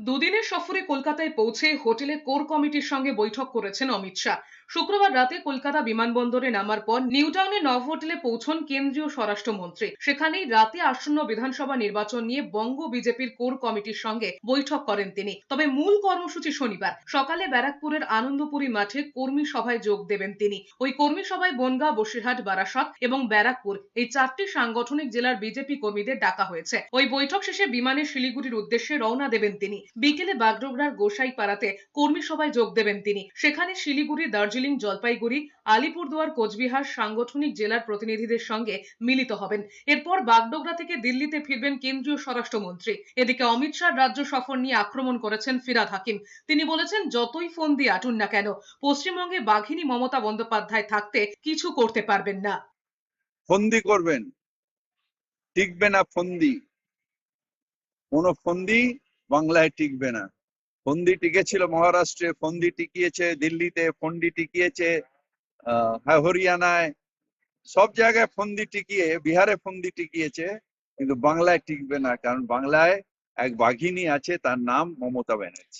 দুদিনের সফরে কলকাতায় পৌঁছে হোটেলে কোর কমিটির সঙ্গে বৈঠক করেছেন অমিত শাহ। শুক্রবার রাতে কলকাতা বিমানবন্দরে নামার পর নিউ টাউনে নভ হোটেলে পৌঁছন কেন্দ্রীয় স্বরাষ্ট্রমন্ত্রী। সেখানেই রাতে আসন্ন বিধানসভা নির্বাচন নিয়ে বঙ্গ বিজেপির কোর কমিটির সঙ্গে বৈঠক করেন তিনি। তবে মূল কর্মসূচি শনিবার। সকালে ব্যারাকপুরের আনন্দপুরী মাঠে কর্মী সভায় যোগ দেবেন তিনি। ওই কর্মী সভায় বনগাঁ, বসিরহাট, বারাসত এবং ব্যারাকপুর এই চারটি সাংগঠনিক জেলার বিজেপি কর্মীদের ডাকা হয়েছে। ওই বৈঠক শেষে বিমানে শিলিগুড়ির উদ্দেশ্যে রওনা দেবেন তিনি। বিকেলে বাগডোগরার গোসাইপাড়াতে কর্মী সভায় যোগ দেবেন তিনি। সেখানে শিলিগুড়ি, দার্জিলিং, জলপাইগুড়ি, আলিপুরদুয়ার, কোচবিহার সাংগঠনিক জেলার প্রতিনিধিদের সঙ্গে মিলিত হবেন। এরপর বাগডোগরা থেকে দিল্লিতে ফিরবেন কেন্দ্রীয় স্বরাষ্ট্রমন্ত্রী। এদিকে অমিত শাহ রাজ্য সফর নিয়ে আক্রমণ করেছেন ফিরাদ হাকিম। তিনি বলেছেন, যতই ফোন দিয়ে আটুন না কেন, পশ্চিমবঙ্গে বাঘিনী মমতা বন্দ্যোপাধ্যায় থাকতে কিছু করতে পারবেন না। ফন্দি করবেন। টিকবে না ফন্দি। কোন ফন্দি বাংলায় টিকবে না। ফন্দি টিকেছিল মহারাষ্ট্রে ফন্দি টিকিয়েছে দিল্লিতে ফন্দি টিকিয়েছে আহ, হ্যাঁ, হরিয়ানায়। সব জায়গায় ফন্দি টিকিয়ে বিহারে ফন্দি টিকিয়েছে কিন্তু বাংলায় টিকবে না কারণ বাংলায় এক বাঘিনী আছে তার নাম মমতা ব্যানার্জি।